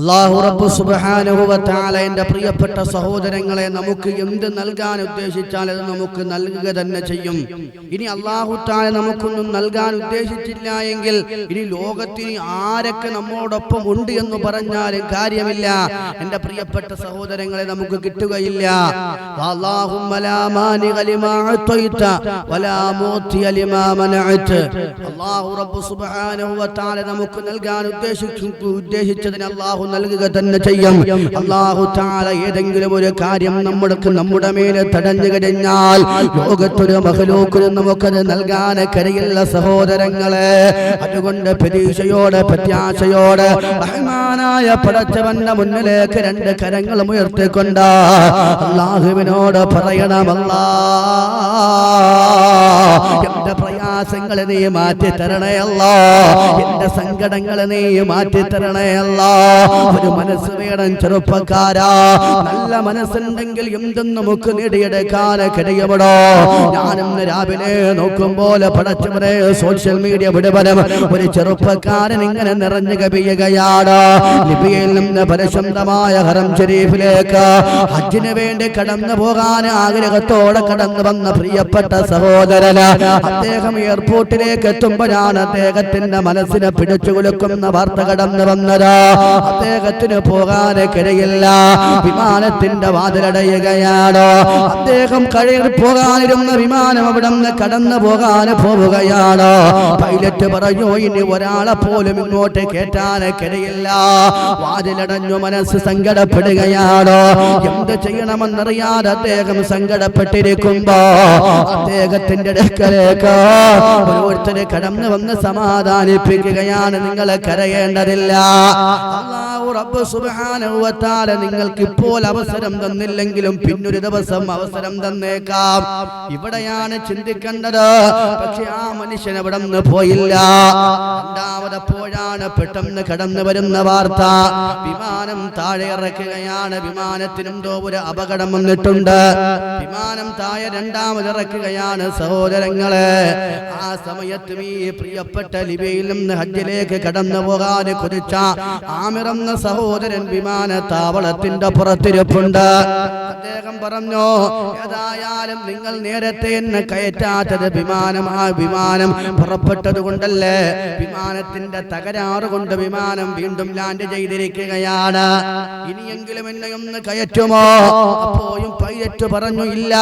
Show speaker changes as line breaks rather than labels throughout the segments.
അള്ളാഹു റബ്ബു തആല എന്റെ പ്രിയപ്പെട്ട സഹോദരങ്ങളെ നമുക്ക് എന്ത് നൽകാൻ ഉദ്ദേശിച്ചാൽ അത് നമുക്ക് നൽകുക തന്നെ ചെയ്യും. ഇനി അള്ളാഹു താല നമുക്കൊന്നും നൽകാൻ ഉദ്ദേശിച്ചില്ല എങ്കിൽ ഇനി ലോകത്തിന് ആരൊക്കെ നമ്മോടൊപ്പം ഉണ്ട് എന്ന് പറഞ്ഞാലും കാര്യമില്ല. എന്റെ പ്രിയപ്പെട്ട സഹോദരങ്ങളെ നമുക്ക് കിട്ടുകയില്ല. അല്ലാഹു റബ്ബു തആല നമുക്ക് നൽകാൻ ഉദ്ദേശിച്ചു ഉദ്ദേശിച്ചതിന് അല്ലാഹു നൽകുക തന്നെ ചെയ്യും. അള്ളാഹു താല ഏതെങ്കിലും ഒരു കാര്യം നമ്മുടെ നമ്മുടെ മേലെ തടഞ്ഞു കഴിഞ്ഞാൽ ലോകത്തൊരു മഹലൂക്കിനും നമുക്കത് നൽകാൻ കരയുള്ള സഹോദരങ്ങളെ. അതുകൊണ്ട് പ്രതീക്ഷയോട് പ്രത്യാശയോട് ബഹുമാനായ പടച്ചവന്റെ മുന്നിലേക്ക് രണ്ട് കരങ്ങൾ ഉയർത്തിക്കൊണ്ട് അള്ളാഹുവിനോട് പറയണമല്ല എന്റെ പ്രയാസങ്ങളെ നീ മാറ്റി തരണയല്ലോ എന്റെ സങ്കടങ്ങളെ നീ മാറ്റി തരണയല്ലോ ഒരു മനസ്സ് വേണം ചെറുപ്പക്കാരാ. നല്ല മനസ്സുണ്ടെങ്കിൽ എന്തും നമുക്ക് നേടിയെടുക്കാൻ കഴിയുമടോ ഞാനിന്ന് രാവിലെ പോലെ പടച്ചവരെ സോഷ്യൽ മീഡിയ വിടുവനം ഒരു ചെറുപ്പക്കാരൻ ഇങ്ങനെ നിറഞ്ഞു കവിയുകയാണ്. ലിബിയയിൽ നിന്ന് പരിശുദ്ധമായ ഹറം ഷരീഫിലേക്ക് ഹജ്ജിന് വേണ്ടി കടന്നു പോകാൻ ആഗ്രഹത്തോടെ കടന്നു വന്ന പ്രിയപ്പെട്ട സഹോദരന് അദ്ദേഹം എയർപോർട്ടിലേക്ക് എത്തുമ്പോഴാണ് അദ്ദേഹത്തിന്റെ മനസ്സിനെ പിടിച്ചു കുലുക്കുന്ന വാർത്ത കടന്നു വന്നത്. അദ്ദേഹത്തിന് പോകാൻ കഴിയില്ല വിമാനത്തിന്റെ വാതിലടയുകയാണ്. അദ്ദേഹം കഴിയിൽ പോകാനിരുന്ന വിമാനം അവിടെ നിന്ന് കടന്നു പോകാൻ പോവുകയാണ്. പൈലറ്റ് പറഞ്ഞു ഇനി ഒരാളെ പോലും ഇങ്ങോട്ട് കേട്ടാനെ കഴിയില്ല വാതിലടഞ്ഞു മനസ്സ് സങ്കടപ്പെടുകയാണ്. എന്ത് ചെയ്യണമെന്നറിയാതെ അദ്ദേഹം സങ്കടപ്പെട്ടിരിക്കുമ്പോ അദ്ദേഹത്തിന്റെ അടുക്കലേക്ക് ഓരോരുത്തരെ കടന്നു വന്ന് സമാധാനിപ്പിക്കുകയാണ് നിങ്ങൾ കരയേണ്ടതില്ല. നിങ്ങൾക്ക് ഇപ്പോൾ അവസരം തന്നില്ലെങ്കിലും പിന്നൊരു ദിവസം അവസരം തന്നേക്കാം. ഇവിടെയാണ് ചിന്തിക്കേണ്ടത്. പക്ഷെ ആ മനുഷ്യൻ അവിടെ നിന്ന് പോയില്ല. രണ്ടാമതപ്പോഴാണ് പെട്ടെന്ന് കടന്നു വരുന്ന വാർത്ത. വിമാനം താഴെ ഇറക്കുകയാണ്. വിമാനത്തിനും ഒരു അപകടം വന്നിട്ടുണ്ട്. വിമാനം താഴെ രണ്ടാമത് ഇറക്കുകയാണ് സഹോദരങ്ങളെ. ആ സമയത്ത് ഈ പ്രിയപ്പെട്ട ലിബിയിൽ നിന്ന് ഹജ്ജിലേക്ക് കടന്നു പോകാൻ കുതിച്ച ആമിറന്ന സഹോദരൻ വിമാനത്താവളത്തിന്റെ പുറത്തിരിപ്പുണ്ട്. അദ്ദേഹം പറഞ്ഞു ഏതായാലും നിങ്ങൾ നേരത്തെ എന്നെ കയറ്റാത്തത് വിമാനം ആ വിമാനം പുറപ്പെട്ടത് കൊണ്ടല്ലേ? വിമാനത്തിന്റെ തകരാറ് കൊണ്ട് വിമാനം വീണ്ടും ലാൻഡ് ചെയ്തിരിക്കുകയാണ്. ഇനിയെങ്കിലും എന്നെ ഒന്ന് കയറ്റുമോ? അപ്പോഴും പൈലറ്റ് പറഞ്ഞു ഇല്ല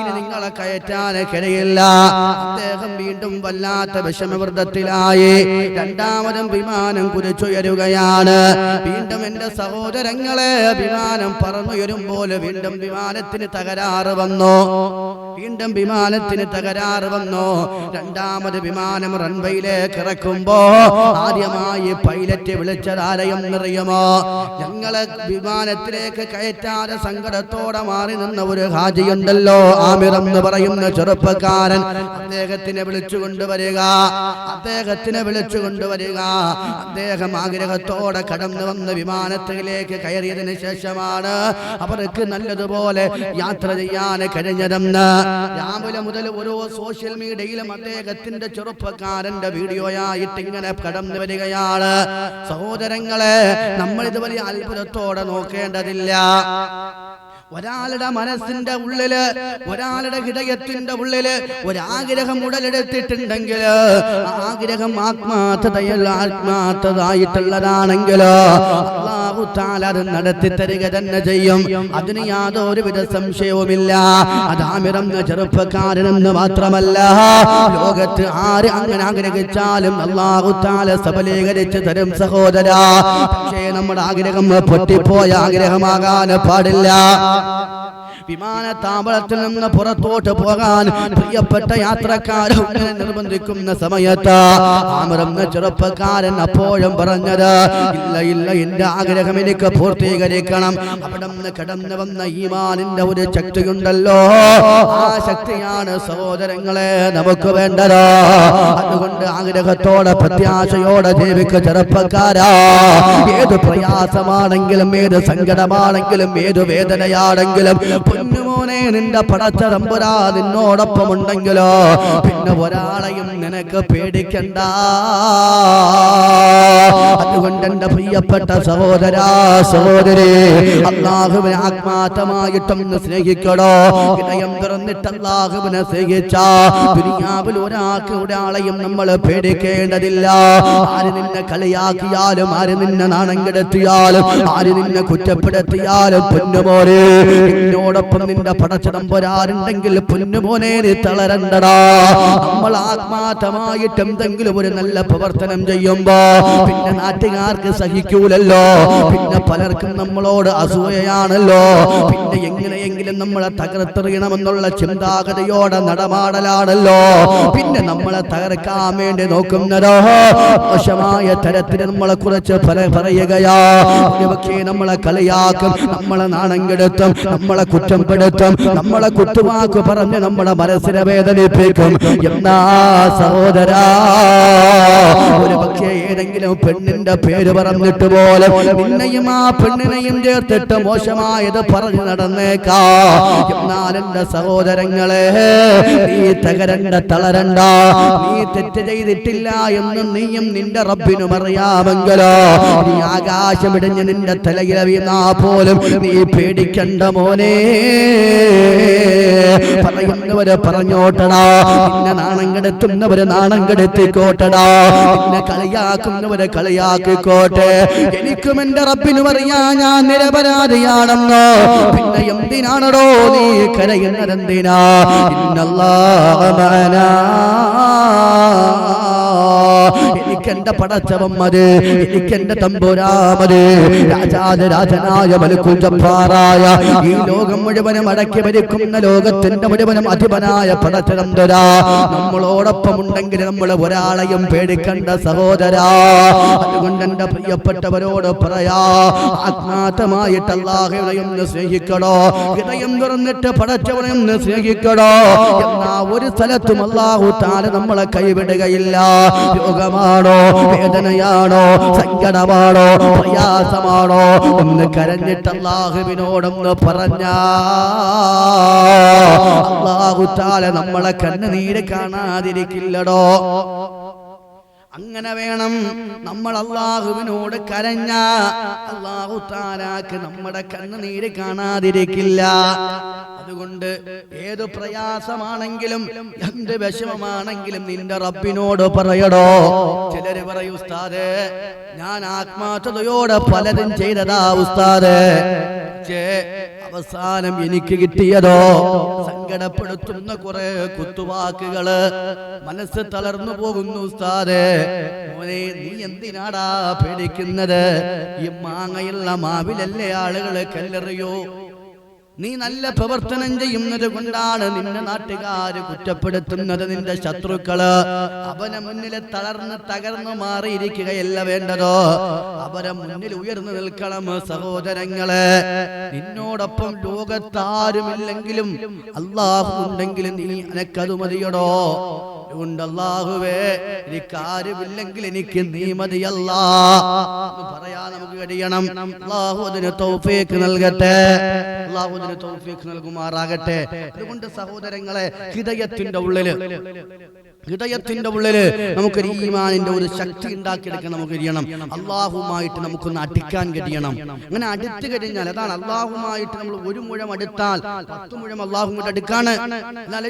ഇനി നിങ്ങളെ കയറ്റാൻ കഴിയില്ല അദ്ദേഹം വീണ്ടും വല്ലാത്ത വിഷമവൃദ്ധത്തിലായി രണ്ടാമതും വിമാനം കുതിച്ചുയരുകയാണ്. വീണ്ടും എന്റെ സഹോദരങ്ങളെ വിമാനം പറന്നുയരുമ്പോൾ വീണ്ടും വിമാനത്തിന് തകരാറ് വന്നു. വീണ്ടും വിമാനത്തിന് തകരാറ് വന്നു. രണ്ടാമത് വിമാനം റൺവേയിലേക്ക് ഇറക്കുമ്പോ ആദ്യമായി പൈലറ്റ് വിളിച്ചതാലയം നിറയുമോ ഞങ്ങളെ വിമാനത്തിലേക്ക് കയറ്റാതെ സങ്കടത്തോടെ മാറി നിന്ന ഒരു ഹാജിയുണ്ടല്ലോ ആമിർ എന്ന് പറയുന്ന ചെറുപ്പക്കാരൻ. അദ്ദേഹത്തിനെ വിളിച്ചു കൊണ്ടുവരിക അദ്ദേഹത്തിനെ വിളിച്ചു കൊണ്ടുവരിക അദ്ദേഹം ആഗ്രഹത്തോടെ കടന്നു വന്ന് വിമാനത്തിലേക്ക് കയറിയതിന് ശേഷമാണ് അവർക്ക് നല്ലതുപോലെ യാത്ര ചെയ്യാൻ കഴിഞ്ഞതെന്ന് രാവിലെ മുതൽ ഓരോ സോഷ്യൽ മീഡിയയിലും അദ്ദേഹത്തിന്റെ ചെറുപ്പക്കാരന്റെ വീഡിയോയായിട്ട് ഇങ്ങനെ കടന്നു വരികയാണ്. സഹോദരങ്ങളെ നമ്മൾ ഇത് വലിയ അത്ഭുതത്തോടെ നോക്കേണ്ടതില്ല. ഒരാളുടെ മനസ്സിന്റെ ഉള്ളിൽ ഒരാളുടെ ഹൃദയത്തിന്റെ ഉള്ളിൽ ഒരാഗ്രഹം ഉടലെടുത്തിട്ടുണ്ടെങ്കിൽ ആഗ്രഹം ആത്മാർത്ഥതയല്ല ആത്മാർത്ഥതായിട്ടുള്ളതാണെങ്കിൽ അള്ളാഹു നടത്തി തരിക തന്നെ ചെയ്യും. അതിന് യാതൊരുവിധ സംശയവുമില്ല. അതാമിറം ചെറുപ്പക്കാരനെന്ന് മാത്രമല്ല ലോകത്ത് ആര് അങ്ങനെ ആഗ്രഹിച്ചാലും അള്ളാഹു താല സബലീകരിച്ച് തരും സഹോദര. പക്ഷേ നമ്മുടെ ആഗ്രഹം പൊട്ടിപ്പോയ ആഗ്രഹമാകാൻ പാടില്ല. വിമാനത്താവളത്തിൽ നിന്ന് പുറത്തോട്ട് പോകാൻ പ്രിയപ്പെട്ട യാത്രക്കാരും നിർബന്ധിക്കുന്ന സമയത്ത് ആമറന്ന ചെറുപ്പക്കാരൻ അപ്പോഴും പറഞ്ഞത് ഇല്ല ഇല്ല എന്റെ ആഗ്രഹം എനിക്ക് പൂർത്തീകരിക്കണം. അവിടെ നിന്ന് കടന്നു വന്ന ഈമാനിന്റെ ഒരു ശക്തിയുണ്ടല്ലോ ആ ശക്തിയാണ് സഹോദരങ്ങളെ നമുക്ക് വേണ്ടത്. അതുകൊണ്ട് ആഗ്രഹത്തോടെ പ്രത്യാശയോടെ ജീവിക്ക ചെറുപ്പക്കാരാ. ഏത് പ്രയാസമാണെങ്കിലും ഏത് സങ്കടമാണെങ്കിലും ഏത് വേദനയാണെങ്കിലും പൊന്നുമോനെ നിന്റെ പടച്ച തമ്പുരാ ഉണ്ടെങ്കിലോ പിന്നെ ഒരാളെയും നിനക്ക് പേടിക്കണ്ട. അതുകൊണ്ട് എന്റെ പ്രിയപ്പെട്ട സഹോദരാ സഹോദരി അള്ളാഹുവിനെ ആത്മാർത്ഥമായിട്ടൊന്ന് സ്നേഹിക്കടോ. ഇടയം തുറന്നിട്ട് അള്ളാഹുവിനെ സ്നേഹിച്ച ദുനിയാവിൽ ഒരാൾക്ക് ഒരാളെയും നമ്മൾ പേടിക്കേണ്ടതില്ല. ആര് നിന്നെ കളിയാക്കിയാലും ആര് നിന്നെ നാണം കെടുത്തിയാലും ആര് നിന്നെ കുറ്റപ്പെടുത്തിയാലും പൊന്നുമോനെ നിന്നോടൊപ്പം നിന്റെ പടച്ചതമ്പൊരാരുണ്ടെങ്കിൽ പൊന്നുമോനെ നീ തളരണ്ടടാ. നമ്മൾ ആത്മാർത്ഥമായിട്ട് എന്തെങ്കിലും ഒരു നല്ല പ്രവർത്തനം ചെയ്യുമ്പോ പിന്നെ നാട്ടുകാർക്ക് സഹിക്കൂലല്ലോ. പിന്നെ പലർക്കും നമ്മളോട് അസൂയയാണല്ലോ. പിന്നെ എങ്ങനെയെങ്കിലും നമ്മളെ തകർത്തെറിയണമെന്നുള്ള ചിന്താഗതിയോടെ നടമാടലാണല്ലോ. പിന്നെ നമ്മളെ തകർക്കാൻ വേണ്ടി നോക്കുന്നതോ? മോശമായ തരത്തിൽ നമ്മളെ കുറിച്ച് പല- പറയുകയാ. പക്ഷേ നമ്മളെ കളിയാക്കും നമ്മളെ നാണം കെടുത്തും നമ്മളെ കുറ്റപ്പെടുത്തും നമ്മളെ കുത്തുവാക്ക് പറഞ്ഞ് നമ്മളെ മനസ്സിനെ വേദനിപ്പിക്കും. എന്നാ സഹോദരാ ഒരു പക്ഷേ ഏതെങ്കിലും പെണ്ണിന്റെ പേര് പറഞ്ഞിട്ട് പോലെ നിന്നെയും ആ പെണ്ണിനെയും ചേർത്തിട്ട് മോശമായത് പറഞ്ഞു നടന്നേക്കാ. എന്നാൽ എന്റെ സഹോദരങ്ങളെ നീ തകരണ്ട തളരണ്ട. നീ തെറ്റ് ചെയ്തിട്ടില്ല എന്ന് നീയും നിന്റെ റബ്ബിനും അറിയാമെങ്കിലോ? നീ ആകാശമിടിഞ്ഞ് നിന്റെ തലയിൽ വീണാ പോലും നീ പേടിക്കണ്ട മോനെ. പറയുന്നവര് പറഞ്ഞോട്ടടാ. നിന്നെ നാണം കെടുത്തുന്നവരെ നാണം കെടുത്തിക്കോട്ടടാ പിന്നെ കളിയാക്കുന്നവരെ കളിയാക്കിക്കോട്ടെ. എനിക്കും എന്റെ റബ്ബിനും അറിയാ ഞാൻ നിരപരാധിയാണെന്നോ. പിന്നെ എന്തിനാണോ നീ കരയുന്നതെന്തിനാ? ഇന്നല്ലാഹ മഅനാ. എനിക്കെന്റെ പടച്ചവം മതി. എനിക്കെന്റെ തമ്പുരാമത് രാജാതിരാജനായ മലക്കുജപ്പാറായ ഈ ലോകം മുഴുവനും അടക്കി ഭരിക്കുന്ന ലോകത്തിന്റെ മുഴുവനും അധിപനായ പടച്ചതമ്പുരാ നമ്മളോടൊപ്പം ഉണ്ടെങ്കിൽ നമ്മൾ ഒരാളെയും പേടിക്കണ്ട സഹോദരാ. അതുകൊണ്ട് എന്റെ പ്രിയപ്പെട്ടവരോട് പറയാ ആത്മാർത്ഥമായിട്ട് സ്നേഹിക്കണോ? ഹൃദയം തുറന്നിട്ട് പടച്ചവനെയും സ്നേഹിക്കണോ? എന്നാ ഒരു സ്ഥലത്തും അല്ലാഹു താല നമ്മളെ കൈവിടുകയില്ല. രോഗമാണോ വേദനയാണോ? സങ്കടമാണോ? പ്രയാസമാണോ? ഒന്ന് കരഞ്ഞിട്ട് അള്ളാഹുവിനോടൊന്ന് പറഞ്ഞ. അള്ളാഹു താല നമ്മളെ കണ്ണുനീര് കാണാതിരിക്കില്ലടോ. അങ്ങനെ വേണം നമ്മൾ അള്ളാഹുവിനോട് കരഞ്ഞ. അള്ളാഹു താലാക്ക് നമ്മുടെ കണ്ണുനീര് കാണാതിരിക്കില്ല. അതുകൊണ്ട് ഏത് പ്രയാസമാണെങ്കിലും എന്ത് വിഷമമാണെങ്കിലും നിന്റെ റബ്ബിനോട് പറയടോ. ചിലര് പറയും ഉസ്താദേ ഞാൻ ആത്മാർത്ഥതയോടെ പലരും ചെയ്തതാ ഉസ്താദേ. അവസാനം എനിക്ക് കിട്ടിയതോ? സങ്കടപ്പെടുത്തുന്ന കുറെ കുത്തുവാക്കുകൾ മനസ്സ് തളർന്നു പോകുന്നു ഉസ്താദേ. മോനെ നീ എന്തിനാടാ പേടിക്കുന്നത്? ഈ മാങ്ങയുള്ള മാവിലല്ലേ ആളുകൾ കല്ലെറിയോ? നീ നല്ല പ്രവർത്തനം ചെയ്യുന്നത് കൊണ്ടാണ് നിന്റെ നാട്ടുകാര് കുറ്റപ്പെടുത്തുന്നത് നിന്റെ ശത്രുക്കൾ. അവനെ മുന്നിൽ തളർന്ന് തകർന്നു മാറിയിരിക്കുകയല്ല വേണ്ടതോ? അവരെ മുന്നിൽ ഉയർന്നു നിൽക്കണം സഹോദരങ്ങളെ. നിന്നോടൊപ്പം ലോകത്താരുമില്ലെങ്കിലും അള്ളാഹു ഉണ്ടെങ്കിലും നീ അനക്കതു മതിയടോ. അതുകൊണ്ട് അള്ളാഹുവേ എനിക്ക് ആരുമില്ലെങ്കിൽ എനിക്ക് നീ മതിയല്ല പറയാ പറയാൻ നമുക്ക് കഴിയണം. അള്ളാഹു അതിന് തൗഫീഖ് നൽകട്ടെ. അള്ളാഹു അതിന് തൗഫീഖ് നൽകുമാറാകട്ടെ. അതുകൊണ്ട് സഹോദരങ്ങളെ ഹൃദയത്തിന്റെ ഉള്ളിൽ ഹൃദയത്തിന്റെ ഉള്ളിൽ നമുക്കൊരു ഈമാനിന്റെ ഒരു ശക്തി ഉണ്ടാക്കിയെടുക്കാൻ നമുക്ക് കഴിയണം. അള്ളാഹുമായിട്ട് നമുക്കൊന്ന് അടിക്കാൻ കഴിയണം. അങ്ങനെ അടുത്ത് കഴിഞ്ഞാൽ അതാണ് അള്ളാഹുമായിട്ട് നമ്മൾ ഒരു മുഴം അടുത്താൽ പത്ത് മുഴം അള്ളാഹു കൊണ്ട് അടുക്കാണ്. എന്നാൽ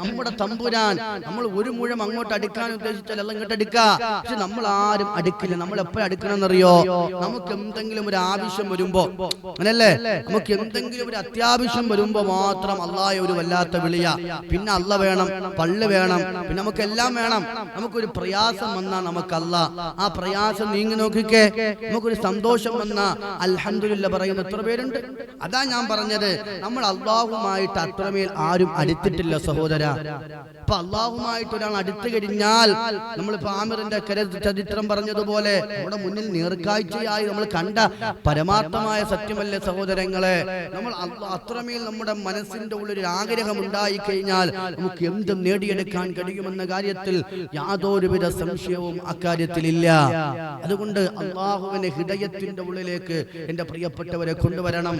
നമ്മുടെ തമ്പുരാൻ നമ്മൾ ഒരു മുഴം അങ്ങോട്ട് അടുക്കാൻ ഉദ്ദേശിച്ചാൽ എല്ലാം ഇങ്ങോട്ട് അടുക്കുക. പക്ഷെ നമ്മൾ ആരും അടുക്കില്ല. നമ്മൾ എപ്പോഴും അടുക്കണമെന്നറിയോ? നമുക്ക് എന്തെങ്കിലും ഒരു ആവശ്യം വരുമ്പോ. അങ്ങനല്ലേ? നമുക്ക് എന്തെങ്കിലും ഒരു അത്യാവശ്യം വരുമ്പോ മാത്രം അള്ളായ ഒരു വല്ലാത്ത വിളിയ. പിന്നെ അള്ള വേണം പള്ളി വേണം പിന്നെ നമുക്ക് എല്ലാം വേണം. നമുക്കൊരു പ്രയാസം വന്നാ നമുക്ക് അല്ല ആ പ്രയാസം നീങ്ങി നോക്കിക്കേ. നമുക്കൊരു സന്തോഷം വന്ന. അൽഹന്ദില്ല പറയുന്ന എത്ര പേരുണ്ട്? അതാ ഞാൻ പറഞ്ഞത്. നമ്മൾ അള്ളാഹുമായിട്ട് അത്രമേൽ ആരും അടുത്തിട്ടില്ല സഹോദര. അപ്പൊ അള്ളാഹുമായിട്ട് ഒരാൾ അടുത്തു കഴിഞ്ഞാൽ നമ്മൾ ആമിറിന്റെ ചരിത്രം പറഞ്ഞതുപോലെ നമ്മുടെ മുന്നിൽ നേർക്കാഴ്ചയായി നമ്മൾ കണ്ട പരമാർത്ഥമായ സത്യമല്ലേ സഹോദരങ്ങളെ? നമ്മൾ അത്രമേൽ നമ്മുടെ മനസ്സിന്റെ ഉള്ളിൽ ആഗ്രഹം ഉണ്ടായി കഴിഞ്ഞാൽ നമുക്ക് എന്തും നേടിയെടുക്കാൻ കഴിയുമെന്ന കാര്യത്തിൽ യാതൊരുവിധ സംശയവും അക്കാര്യത്തിലില്ല. അതുകൊണ്ട് അള്ളാഹുവിനെ ഹൃദയത്തിന്റെ ഉള്ളിലേക്ക് എന്റെ പ്രിയപ്പെട്ടവരെ കൊണ്ടുവരണം.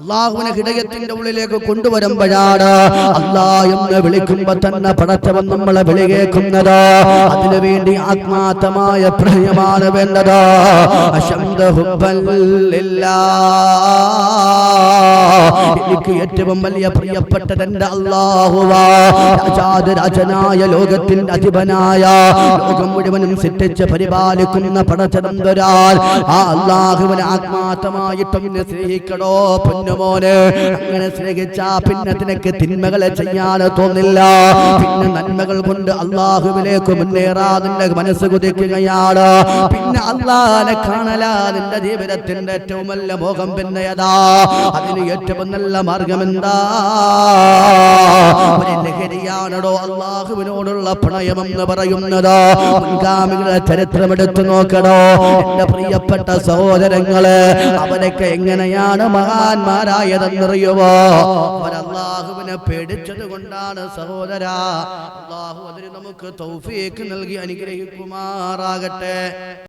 അള്ളാഹുവിനെ ഹൃദയത്തിന്റെ ഉള്ളിലേക്ക് കൊണ്ടുവരുമ്പോഴാണ് അള്ളാഹ് എന്ന് വിളിക്കുമ്പോ തന്നെ പടച്ചവൻ നമ്മളെ വിളി കേൾക്കുന്നത് അതിനുവേണ്ടി ആത്മാർത്ഥമായ പ്രണയമാണ് വേണ്ടത്. എനിക്ക് ഏറ്റവും വലിയ പ്രിയപ്പെട്ടത് എന്റെ അള്ളാഹുവാജനായ ലോകത്തിന്റെ അധിപനായ ലോകം മുഴുവനും സിദ്ധിച്ച് പരിപാലിക്കുന്ന പടച്ചതന്തരാൽ ആ അള്ളാഹുവിനെ ആത്മാർത്ഥമായിട്ടും എന്നെ സ്നേഹിക്കണോ പൊന്നുമോനെ? അങ്ങനെ സ്നേഹിച്ചാ പിന്നെ തിന്മകളെ ചെയ്യാൻ തോന്നില്ല. പിന്നെ നന്മകൾ കൊണ്ട് അള്ളാഹുവിലേക്ക് മുന്നേറാ നിന്റെ മനസ്സ് കുതിക്കുകയാണ്. പിന്നെ അള്ളാഹനെ കാണലാ നിന്റെ ജീവിതത്തിന്റെ ഏറ്റവും നല്ല മോഹം പിന്നെ ഏതാ? അതിന് ഏറ്റവും നല്ല മാർഗം എന്താ ഒരു ലഹരിയാണടോ അള്ളാഹുവിനോടുള്ള പ്രണയം എന്ന് പറയുന്നത്. ചരിത്രം ചരിത്രമെടുത്തു നോക്കണോ എന്റെ പ്രിയപ്പെട്ട സഹോദരങ്ങൾ അവരൊക്കെ എങ്ങനെയാണ് മഹാന്മാരായതെന്നറിയുവോ? അവരല്ലാഹുവിനെ പേടിച്ചത് കൊണ്ടാണ് സഹോദര അള്ളാഹു അതിന് നമുക്ക് തൗഫീക്ക് നൽകി അനുഗ്രഹിക്കുമാറാകട്ടെ.